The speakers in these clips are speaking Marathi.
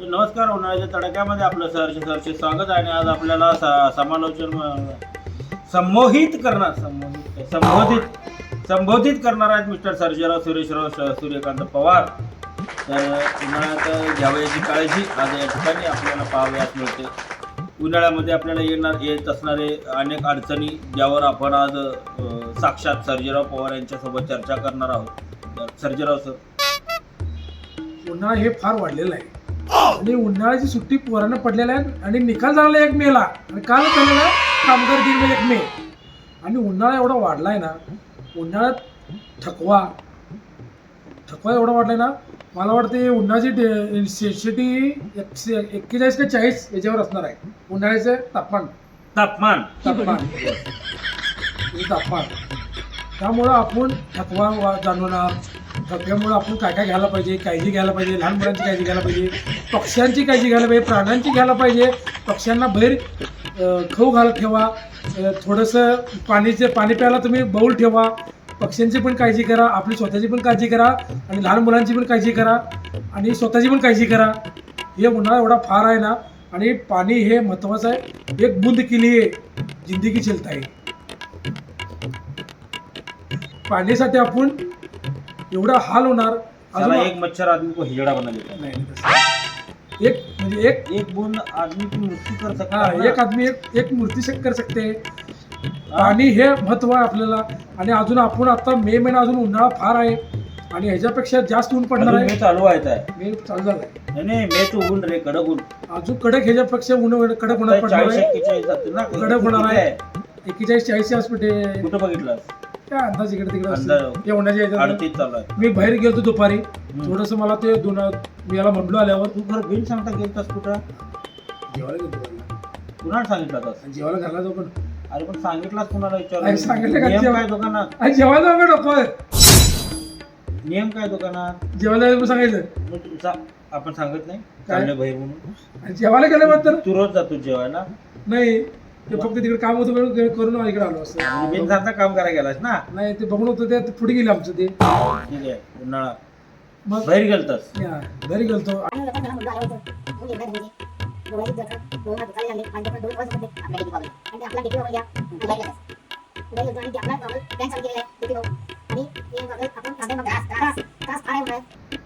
नमस्कार उन्हाळ्याच्या तडक्यामध्ये आपलं सरचे सरचे स्वागत आहे आणि आज आपल्याला समालोचन संमोहित करणार संमोहित संबोधित संबोधित करणार आहेत मिस्टर सर्जेराव सुरेशराव सूर्यकांत पवार. तर उन्हाळ्यात घ्यावयाची काळजी आज या ठिकाणी आपल्याला पाहावयास मिळते. उन्हाळ्यामध्ये आपल्याला येणार येत असणारे अनेक अडचणी ज्यावर आपण आज साक्षात सर्जेराव पवार यांच्यासोबत चर्चा करणार आहोत. तर सर्जेराव सर. उन्हाळा हे फार वाढलेलं आहे. आणि उन्हाळ्याची सुट्टी पोरांना पडलेल्या आहे आणि निकाल झालेला एक मेला. आणि काल झालेला आहे कामगार दिन म्हणजे एक मे. आणि उन्हाळा एवढा वाढला आहे ना उन्हाळ्यात थकवा. थकवा एवढा वाढलाय ना मला वाटते उन्हाळ्याची सेन्सिटी एकशे एक्केचाळीस का चाळीस याच्यावर असणार आहे. उन्हाळ्याचं तापमान. तापमान. तापमान. तापमान. त्यामुळं आपण थकवा जाणवणार. थकव्यामुळं आपण काय काय घ्यायला पाहिजे काळजी घ्यायला पाहिजे लहान मुलांची काळजी घ्यायला पाहिजे पक्ष्यांची काळजी घ्यायला पाहिजे प्राण्यांची घ्यायला पाहिजे. पक्ष्यांना बाहेर खाऊ घाल ठेवा. थोडंसं पाणीचे पाणी प्यायला तुम्ही बाऊल ठेवा. पक्ष्यांची पण काळजी करा आपली स्वतःची पण काळजी करा आणि लहान मुलांची पण काळजी करा आणि स्वतःची पण काळजी करा. हे उन्हाळा एवढा फार आहे ना आणि पाणी हे महत्त्वाचं आहे. एक बुंद केली आहे जिंदगी चलता आहे पाण्यासाठी आपण एवढा हाल होणार साला अजून एक मच्छर आदमी को हिजड़ा बना देता है। नाही, नाही तसं. एक म्हणजे एक एक बूंद आदमी की मृत्यू कर सकता हा है एक आदमी एक एक मूर्ती शेक कर सकते पाणी हे महत्त्व आहे आपल्याला. आणि अजून आपण आता मे महिना अजून उन्हाळा फार आहे. आणि ह्याच्यापेक्षा जास्त ऊन पडणार अजून मे आहे चालू आहे मे चालू झालाय. नाही नाही मे तो ऊन रे कडक ऊन. अजून कडक ह्याच्यापेक्षा ऊन कडक होणार पडणार चाळीस आहे. एक्केचाळीस जाते ना? कडक होणार आहे. एक्केचाळीस चाळीस हॉस्पिटल कुठं बघितलं काय अंदाज इकडे तिकडे अंदाज. असतो एवढ्याच्या ह्याच्यात अडतीस चालू आहे. मी बाहेर गेलतो दुपारी. थोडस मला ते दोन मी याला म्हणलो आल्यावर. तू खरं बिन सांगता गेलतास कुठं? जेवायला गेलतो घरला. कुणाला सांगितलं होतास? आणि जेवायला घालला तो पण. अरे पण सांगितलास कुणाला अरे विचार सांगितलं का नियम जेव- काय दुकानात? आणि जेवायला जाऊ का डोकं? नियम काय दुकानात? जेवायला जायचं सांगायचं मग तुमचा आपण सांगत नाही? काय? चालले बाहेर म्हणून. आणि जेवायला गेल्यानंतर? तू रोज जातो जेवायला? नाही. ते फक्त तिकडे काम होतं म्हणून करून इकडे आलो असं. काम करायला गेलास ना? नाही ते बघून होतं ते पुढे गेले आमचं ते. ठीक आहे उन्हाळा. मग बाहेर गेलतास? या, घरी गेलतो.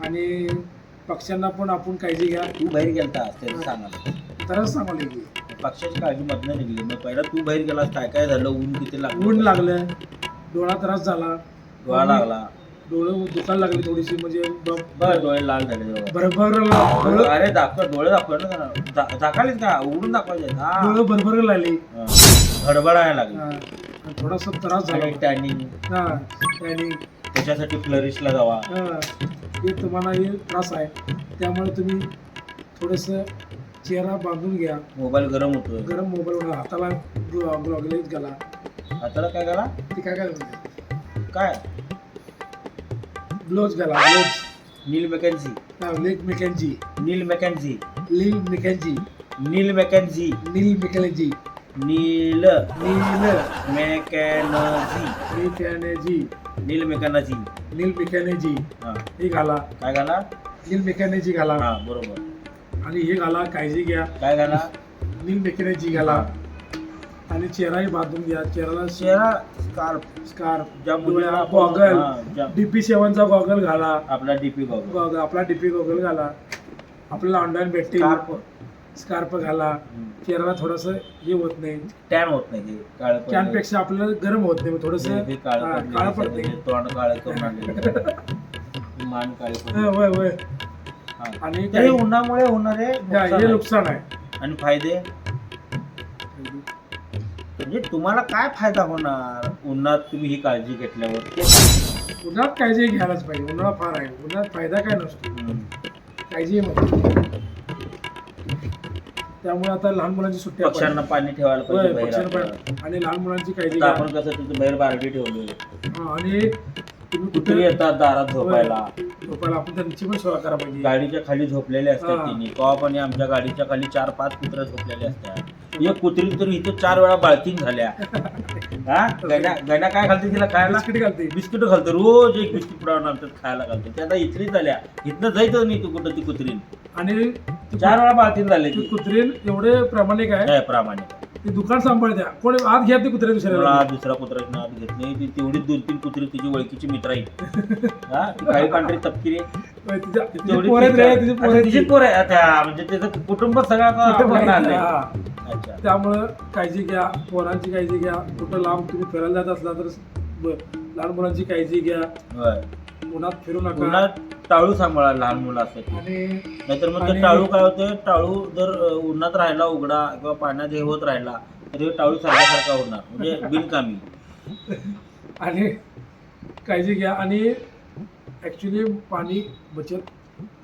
आणि पक्ष्यांना पण आपण काळजी घ्या. तू बाहेर गेलतास त्याचं सांगायला. तरच सांगायला पक्षाची काळजी मधनं निघली मग पहिला तू बाहेर गेलास काय काय झालं? ऊन किती लागलं? ऊन लागलं. डोळा त्रास झाला. डोळा लागला. डोळं दुखायला लागली थोडीशी म्हणजे बरं डोळे लाल झाले. भरभर अरे दाखव डोळे दाखव ना जरा. दा- दाखवलीस का? उघडून दाखवायचे डोळं भरभर लागली. गडबडायला लागली. थोडासा त्रास झाला. टॅनिंग हा आणि त्याच्यासाठी फ्लरिशला जावा. हे तुम्हाला हे त्रास आहे. त्यामुळे तुम्ही थोडंसं चेहरा बांधून घ्या. मोबाईल गरम होतोय. गरम मोबाईल हाताला ग्लॉगलेज घाला. हाताला काय करा ते काय काय काय? ग्लोव्ज घाला gloves. Neil McKenzie. Leg McKenzie Neil McKenzie. लील मेकॅनजी नील मेकॅन्झी. नील मेकॅनजी नील. नील. मेकॅनझी. मेकॅनजी नील मेकॅनझी. नील मेकॅनजी हा. हे घाला. काय घाला? नील मेकॅनजी घाला. हा बरोबर. आणि हे घाला काळजी घ्या. काय घाला? नील मेकॅनजी घाला. आणि चेहराही बांधून घ्या. चेहऱ्याला चेहरा स्कार्फ. स्कार्फ. ज्या मुलीला गॉगल. डीपी सेवनचा गॉगल घाला. आपला डीपी गॉगल. आपला डीपी गॉगल घाला. आपल्याला ऑनलाईन भेटतील. स्कार्फ. स्कार्फ घाला. चेहऱ्याला थोडंसं हे होत नाही. टॅन होत नाही काळ त्यापेक्षा आपल्याला गरम होत नाही थोडस काळ पडते तोंड काळ. मान काळे होय होय. आणि हे काही- उन्हामुळे होणारे हा, नुकसान हे आहे. नुकसान आहे. आणि फायदे? म्हणजे तुम्हाला काय फायदा होणार? उन्हात तुम्ही ही काळजी घेतल्यावर. ते. उन्हाळ्यात काळजी घ्यायलाच पाहिजे. उन्हाळा फार आहे. उन्हाळ्यात फायदा काय नसतो. हम्म. काळजी म्हणजे त्यामुळे आता लहान मुलांची सुट्टी पक्ष्यांना पाणी ठेवायला पाहिजे बाहेर. आपल्याला. आणि लहान मुलांची काळजी आता घ्या. आपण कसं तिथं बाहेर बारडी ठेवली. हा, आणि तुम्ही कुत्री कुठे येतात दारात झोपायला. झोपायला आपण त्यांची पण करायला पाहिजे. गाडीच्या खाली झोपलेले असतात हा. तिने. कवापणे आमच्या गाडीच्या खाली चार पाच कुत्र झोपलेले असतात. एक कुत्री तर इथे चार वेळा बाळतीन झाल्या. हा? गण्या गण्या काय घालते तिला खायला? बिस्किट घालते. बिस्किट घालते. रोज एक बिस्किट पुढावून आमच्यात खायला घालते. ते आता इथली झाल्या. इथनं जायचं नाही तू कुठं ती कुत्री आणि चार वेळा बाळतीन झाले ती. ती कुत्रीन एवढे प्रामाणिक आहे. काय प्रामाणिक. ती दुकान सांभाळत्या कोणी आत घ्या ती कुत्र्या मला दुसऱ्याला दुसरा कुत्रा नाद घेत नाही. ती तेवढी दोन तीन कुत्री तिची ओळखीची मित्र आहे हा ती काही पांढरी तपकिरी होय, तिच्या तिची तेवढी पोरं आहेत रे, तिच्या- तिची पोरं आता आहेत तिची ती. पोर आहे त्या म्हणजे त्याचं कुटुंब सगळं आता कुठं. हा. अच्छा. त्यामुळं काळजी घ्या पोरांची काळजी घ्या. कुठं लांब तुम्ही फिरायला जात असला तर ब- लहान मुलांची काळजी घ्या. उन्हात फिरू नका. टाळू सांभाळा लहान मुलं असतात नाहीतर मग ते टाळू काय होते टाळू जर उन्हात राहिला उघडा किंवा पाण्यात हे होत राहिला तर टाळू सारख्यासारखा होणार म्हणजे बिनकामी. आणि काळजी घ्या आणि ॲक्च्युली पाणी बचत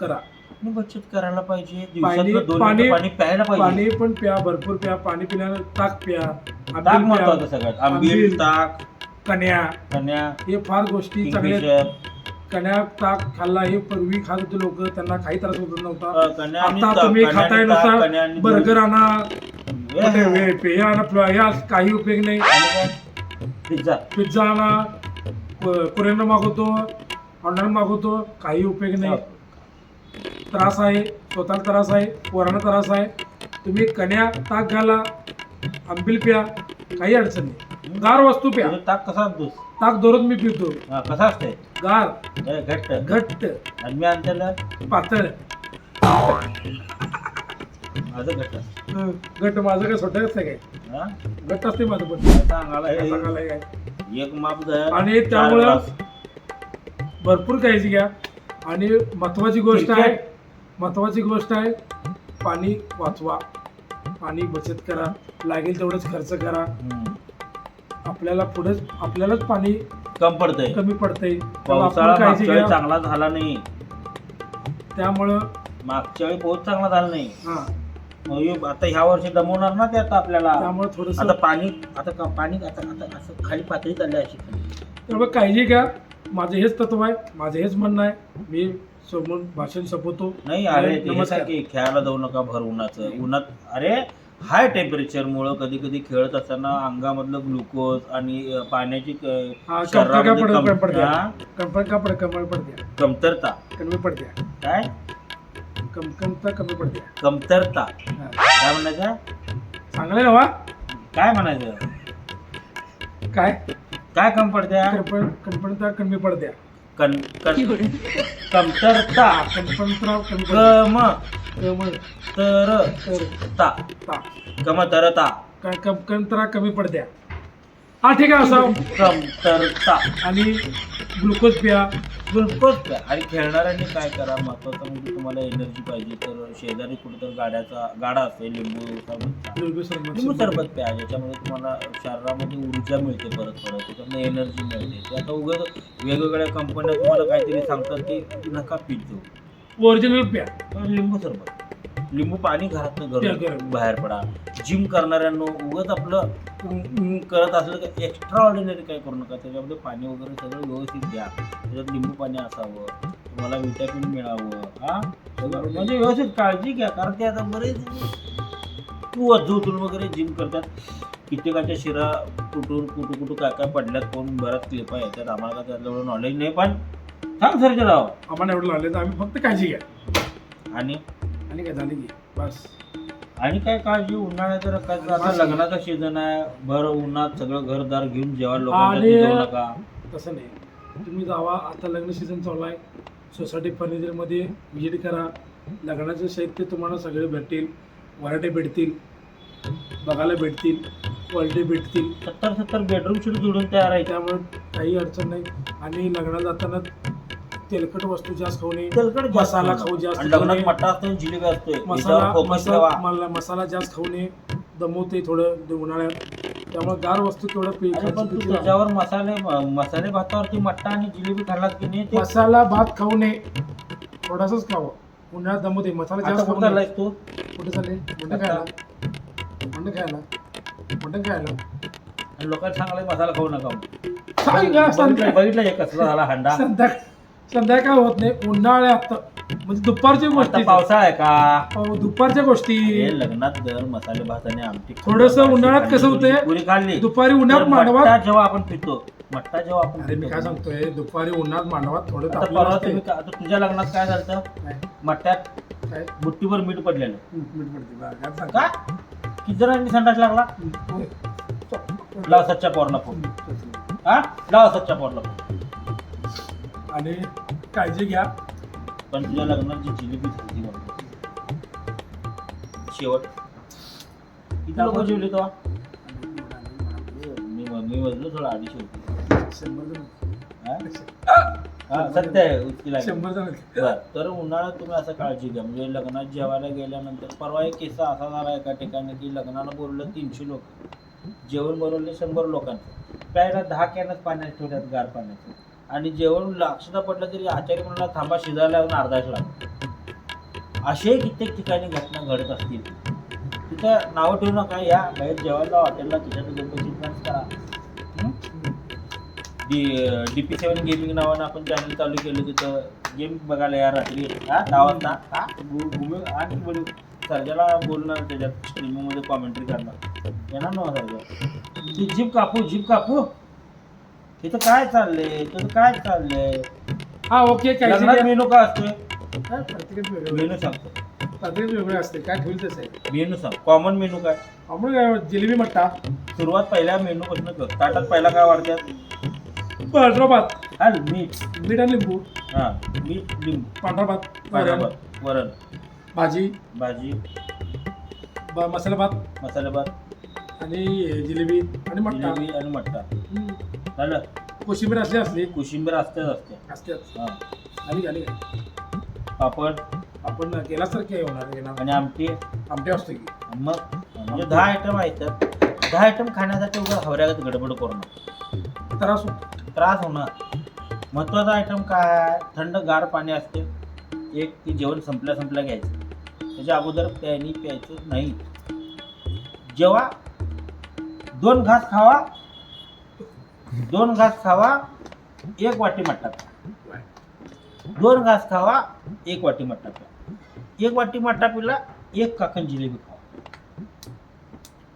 करा. बचत करायला पाहिजे. पाणी- पाणी- प्यायला पाहिजे. पाणी पण प्या भरपूर प्या पाणी पिल्यानं ताक प्या ताक महत्वाचं सगळ्यात. आंबील ताक कण्या. कन्या हे फार गोष्टी चांगल्या कण्या ताक खाल्ला हे पूर्वी खात होते लोक त्यांना काही त्रास होत नव्हता. आता तुम्ही खाताय दूध. बर्गर आणा हे, हे, हे. पेय आणा हे आज काही उपयोग नाही? पिझ्झा. पिझ्झा आणा कुरेनं मागवतो ऑर्डर मागवतो काही उपयोग नाही. त्रास आहे स्वतःला त्रास आहे पोरांना त्रास आहे. तुम्ही कण्या ताक घाला आंबील प्या काही अडचण नाही. गार वस्तू प्या. ताक कसा आणतोस ताक दररोज मी पितो. हा, कसा असते गार. घट्ट. घट्ट. आणि मी आणतेला पातळ. माझं घट्ट. हं, घट्ट माझं काय स्वतः असतं काय? हा? घट्ट असते माझं पण. सांगायला काय हे सांगायला काय? एक माप धर, आणि चार त्यामुळं. भरपूर काळजी घ्या. आणि महत्वाची गोष्ट आहे. महत्वाची गोष्ट आहे पाणी वाचवा. पाणी बचत करा. लागेल तेवढंच खर्च करा. हम्म. आपल्याला पुढे आपल्यालाच पाणी कम पडतंय. कमी पडतंय. पावसाळा काळजी मागच्या वेळी घ्या चांगला झाला नाही. त्यामुळं मागच्या वेळी पाऊस चांगला झाला नाही. हा. मग हे आता ह्या वर्षी दमवणार ना ते आता आपल्याला? त्यामुळे थोडस आता पाणी आता का- पाणी आता आता असं खाली पातळी चालली आहे अशी खाली. त्यामुळे काळजी घ्या. माझं हेच तत्व आहे. माझं हेच म्हणणं आहे. मी समोर भाषण संपवतो नाही अरे ते हे नमस्कार. खेळायला जाऊ नका भर उन्हाचं. उन्हात अरे हाय टेम्परेचर मुळे कधी कधी खेळत असताना अंगामधलं ग्लुकोज आणि पाण्याची क- हा, शरीरामध्ये कमतरता कम- पडत- पड कमी कमतरता कमी काय? कमकमता कमी पडते कमतरता. हा. काय म्हणायचं? चांगलं ना वा काय म्हणायचं? काय? काय कम पडत्या? कंपन कंपनता कमी पडते कन कन- कमतरता. कंपनता कमी कम. कम- तर तर ता ता कमतरता काय कंपनता कमी पडत्या. हा ठीक आहे असं. कमतरता. आणि ग्लुकोज प्या. ग्लुकोज प्या. आणि खेळणाऱ्यांनी काय करा महत्वाचं म्हणजे तुम्हाला एनर्जी पाहिजे तर शेजारी कुठेतरी गाड्याचा गाडा असते लिंबू सरबतचा. लिंबू सरबत. लिंबू सरबत प्या ज्याच्यामुळे तुम्हाला शरीरामध्ये ऊर्जा मिळते परत परत त्याच्यामुळे एनर्जी मिळते. ते आता उगाच वेगवेगळ्या कंपन्या तुम्हाला काहीतरी सांगतात की नका पीत जाऊ. ओरिजिनल प्या तर लिंबू सरबत. लिंबू पाणी घरात. बाहेर पडा. जिम करणाऱ्यांनो उगाच आपलं उम, उम करत असलं की एक्स्ट्रा ऑर्डिनरी काय करू नका. त्याच्यामध्ये पाणी वगैरे सगळं व्यवस्थित घ्या त्याच्यात लिंबू पाणी असावं. तुम्हाला विटॅमिन मिळावं. हा? सगळं. म्हणजे व्यवस्थित काळजी घ्या. कारण ते आता बरेच तू उचलून वगैरे जिम करतात. कित्येकाच्या शिरा तुटून कुठं कुठं काय काय पडल्यात कोण बऱ्याच क्लिपा येतात आम्हाला काय त्यातलं एवढं नॉलेज नाही पण सांग सर राव. आम्हाला एवढं लागले तर आम्ही फक्त काळजी घ्या. आणि? आणि काय झाली की बस. आणि काय काळजी? उन्हाळ्यात जर काय आता लग्नाचा सीझन आहे. भर उन्हात सगळं घरदार घेऊन जेव्हा लोकांना आणि- जाऊ नका. तसं नाही. तुम्ही जावा आता लग्न सीझन चालू आहे. सोसायटी फर्निचरमध्ये व्हिजिट करा. लग्नाचे साहित्य तुम्हाला सगळे भेटतील. वराटे भेटतील. बघायला भेटतील. क्वालिटी भेटतील. सत्तर सत्तर बेडरूम शीट जोडून तयार आहे त्यामुळे काही अडचण नाही. आणि लग्नाला जाताना तेलकट वस्तू जास्त खाऊ नये. तेलकट जास्त मसाला खाऊ जास्त आणि खाऊ लग्नात नये. मट्टा असतो आणि जिलेबी असतोय. मसाला याच्यावर फोकस ठेवा. मसाला मला- मसाला जास्त खाऊ नये. दमवते थोडं दे- उन्हाळ्यात. त्यामुळे गार वस्तू तेवढं पि अरे पण तू खायची- त्याच्यावर मसाले मसाले भातावरती मट्टा आणि जिलेबी खाल्लात की नाही ते मसाला भात खाऊ नये. थोडासाच खावं. उन्हाळ्यात दमवते मसाला आता जास्त कुठं खाऊ नये. तू? कुठे चालले? मटण खायला? मटण खायला? मटण खायला? आणि लोकांना सांगायला मसाला खाऊ नका काय ग, बघितलं संध्या- बघितलं हे कसला झाला हंडा? संध्याकाळ होत नाही उन्हाळ्यात. म्हणजे दुपारची आता गोष्टी. पावसाळा आहे का? अहो, दुपारच्या गोष्टी. हे लग्नात दर मसाले भात आणि आमटी थोडंसं उन्हाळ्यात कसं होतंय? पुरी खाल्ली. दुपारी उन्हात मांडवात मट्टा जेव्हा आपण पितो मट्टा जेव्हा आपण अरे मी काय पितो सांगतोय दुपारी उन्हात मांडवात थोडं आता तापलं परवा असतंय. तुम्ही का- आता तुझ्या लग्नात काय झालं काय? मट्ट्यात काय? बुट्टीवर मीठ पडलेलं. मीठ पडते बा, काय सांगतो? का? किती जणांनी संडास लागला? लाव सच्चा पोरला फोन हा? लाव सच्चा पोरला फोन आणि काळजी घ्या. पण तुझ्या लग्नात जी जिलेबी झाली म्हणून. शेवट. किती लोक जेवले तेव्हा? मी मी मधलो थोडं अडीचशे होते शंभर जण हा? हा, सत्य आहे उचकी लागली. शंभर जण बरं तर उन्हाळ्यात तुम्ही असं काळजी घ्या. म्हणजे लग्नात जेवायला गेल्यानंतर परवा एक किस्सा असा झाला एका ठिकाणी की लग्नाला बोलवलं तीनशे लोक. जेवण बनवले शंभर लोकांचं. प्यायला दहा कॅनच पाण्यात ठेवतात गार पाण्याचं आणि जेवण लक्षात पडलं तरी आचार्य म्हणला थांबा शिजायला लागून अर्धाच लागतो असे कित्येक ठिकाणी घटना घडत असतील. तिथं नावं ठेवू नका या बाहेर जेवायला हॉटेलला तिच्यात पैसे करा. D D P seven gaming नावानं आपण चॅनल चालू केलं तिथं. गेम बघायला या रात्री. हा दहा वाजता हा गु- आणि बोलू. सर्जाला बोलणार त्याच्यात स्ट्रीमिंगमध्ये कॉमेंट्री करणार. येणार ना हो सर्जा? ती जीप कापू जीप कापू. तिथं काय चाललंय? तिथं काय चाललंय? हा ओके लग्नात घ्या मेनू काय असतोय? काय प्रत्येकाच वेगळं मेनू सांगतो प्रत्येक वेगळं असते काय ठेवलं तसं? आहे मेनू सांग. कॉमन मेनू काय? आपण काय? जिलेबी मट्टा. सुरुवात पहिल्या मेनू पासून कर. ताटात पहिला काय वाढतात पांढरा भात. हा मीठ. मीठ आणि लिंबू. हा मीठ लिंबू. पांढरा भात पांढरा वरण, भात वरण. भाजी. भाजी. ब- मसाला भात. मसाला भात. आणि जिलेबी आणि मट्टा. जिलेबी आणि मट्टा. हम्म. झालं कोशिंबीर असली असली. कोशिंबीर असतेच असते. असतेच. हा. आली पापड. आपण केला तर काय होणार येणार आणि आमटी. आमटे असतो की. मग? म्हणजे दहा आयटम आहेत. दहा आयटम खाण्यासाठी उगा हवऱ्यागत गडबड करू नका. तर असो त्रास होणार. महत्त्वाचा आयटम काय? आहे? थंड गार पाणी असते. एक ती जेवण संपल्या संपल्या घ्यायचं. त्याच्या अगोदर प्यानी प्यायचं नाही. जेव्हा दोन घास खावा दोन घास खावा एक वाटी मट्टा प्या दोन घास खावा एक वाटी मट्टा प्या एक वाटी मट्टा पिला एक काकण जिलेबी खावा.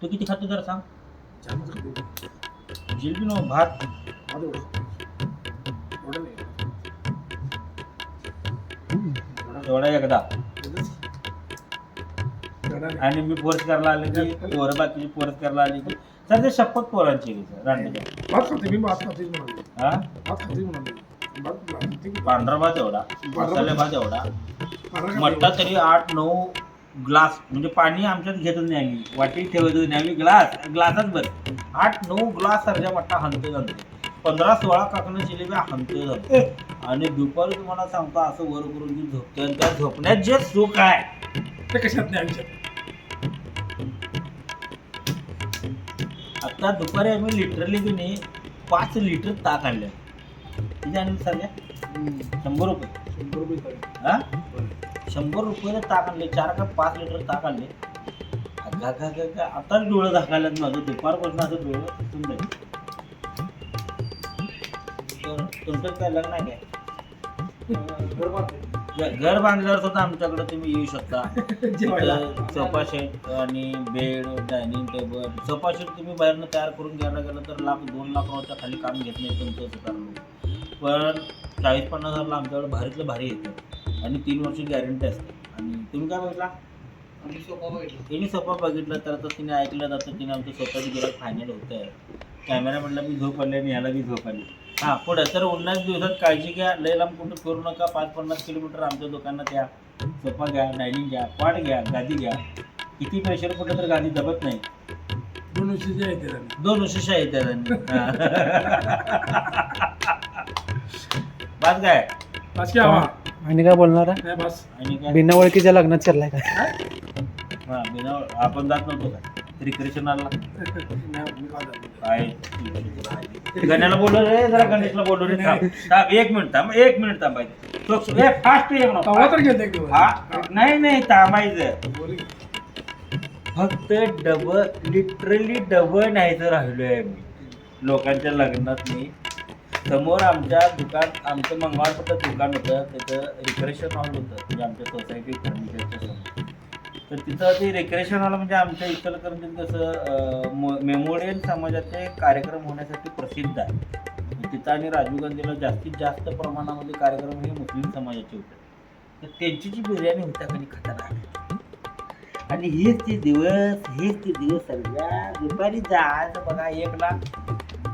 तू किती खातो जरा सांग. जिलेबी नो भात. एवढा एकदा. आणि मी फोर्स करायला आले की पोरं बाकीची फोर्स करायला आली की. सर ते शपथ पोरांची आहे सर मी म्हणाले हा? म्हणाले. पांढरा भात एवढा मसाले भात. एवढा. मट्टा तरी आठ नऊ ग्लास म्हणजे पाणी आमच्यात घेतच नाही आम्ही. वाटी ठेवतच नाही आम्ही. ग्लास ग्लासच बर आठ नऊ ग्लास सारख्या मट्टा हनते जाते पंधरा सोळा काकणं जिलेबी हनते जाते आणि दुपारी तुम्हाला सांगतो असं वर करून झोपते आणि त्या झोपण्यात जे सुख आहे. ते कशात नाही आमच्यात. आता दुपारी आम्ही लिटरली की नाही पाच लिटर ताक आणले. किती आणले सगळ्या शंभर रुपये. शंभर रुपये. हा? शंभर रुपयाला ताक आणले चार का पाच लिटर ताक आणले. अगा, आताच डोळं झाकायला माझं दुपारपासून असं डोळं सुटून जाईल. तर तुमचं काय लग्न आहे काय? घर. घर बांधल्यावर सुद्धा आमच्याकडे तुम्ही येऊ शकता. तिथं सोफा सेट आणि बेड डायनिंग टेबल सेट तुम्ही बाहेरनं तयार करून घ्यायला गेलं तर लाख दोन लाख रुपयाच्या खाली काम घेत नाही तुमचं सुधारणं पण चाळीस पन्नास हजारला आमच्याकडे भारीतलं भारी येतं. आणि तीन वर्षी गॅरंटी असते. आणि तुम्ही काय बघितला? तिने सोफा बघितलं तर आता तिने ऐकलं जातं तिने आमचं स्वतःची गिराक फायनल होत आहे कॅमेरा म्हणला मी झोप आली आणि याला बी झोप आली. हां पुढे. तर उन्हाळ्यात दिवसात काळजी घ्या. लय लांब कुठं फिरू नका. पाच पन्नास किलोमीटर आमच्या दुकानात या. सोफा घ्या डायनिंग घ्या पाट घ्या गादी घ्या. किती पैशावर कुठं तर गादी दबत नाही. दोन वर्षाचे आहे ते झाले. दोन उशिषा आहेत त्याला. बात काय? बस की हवा आणि काय बोलणार आहे? नाही बस. आणि काय? बिना ओळखीच्या लग्नात चाललाय काय हा बिना आपण जात नव्हतो का? रिक्रेशनला? काय गण्याला बोललो रे जरा गणेशला बोललो रे थांब. थांब एक मिनिट थांब एक मिनिट थांबायचं तो फास्ट ये म्हणा तवा तर. हा नाही नाही थांबायचं. फक्त डबल लिटरली डबल न्यायचं राहिलोय मी. लोकांच्या लग्नात मी. समोर आमच्या दुकान आमचं मंगळवारचं दुकान होतं तिथं रिक्रेशन हॉल होतं. म्हणजे आमच्या सोसायटी फर्निचरच्या समोर. तर तिथं ते रिक्रेशन हॉल म्हणजे आमच्या इचलकरंजीत कसं मेमोरियल समाजाचे कार्यक्रम होण्यासाठी प्रसिद्ध आहे. तिथं आणि राजीव गांधीला जास्तीत जास्त प्रमाणामध्ये कार्यक्रम हे मुस्लिम समाजाचे होते. तर त्यांची जी बिर्याणी होत्या कधी खतरनाक आणि हेच ते दिवस हेच ते दिवस सगळ्या दुपारी जायचं बघा एक लाख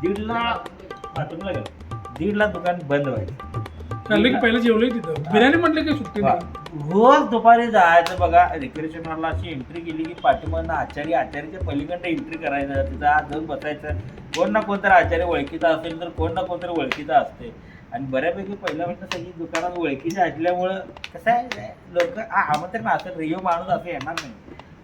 दीड लाख लागेल दीड लाख दुकान बंद व्हायचं. पहिलं जेवलोय तिथं? बिर्याणी म्हटलं की सुट्टी रोज दुपारी जायचं बघा. रिक्रेशन हॉलला अशी एंट्री केली की पाठीमागनं आचार्य आचार्याच्या पलीकडे एंट्री करायचं. तिथं आत जाऊन बसायचं. कोण ना कोणतरी आचार्य ओळखीचा असेल तर कोण ना कोणतरी ओळखीचा असते आणि बऱ्यापैकी पहिल्या म्हणजे सगळी दुकानात ओळखीची असल्यामुळं कसं आहे लोक आमंत्रण असं रिओ माणूस असं येणार नाही.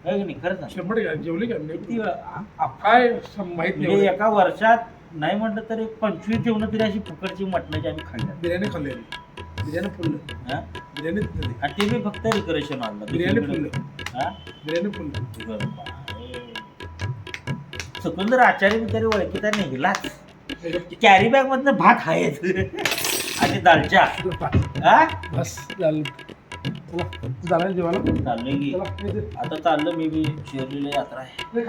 है की नाही? खरं सांग शंभर टक्के. जेवली आ- काय माहीत म्हणजे नाही एका वर्षात नाही म्हटलं तरी पंचवीस जेवण तरी अशी फुकटची मटणाची आम्ही खाल्ल्या बिर्याणी खाल्लेली बिर्याणी फुललं. हा? बिर्याणी फुलली. आणि ते मी फक्त रिक्रेशन आणलं. बिर्याणी फुललं. हा? बिर्याणी फुललं. चुकून जर आचार्य बिचारी कॅरी बॅग मधनं भात आहेच. आणि दालच्या हा? बस झालं झालं जेवायला? चाललोय की. आता चाललो मी बी शिर्डीला यात्रा आहे.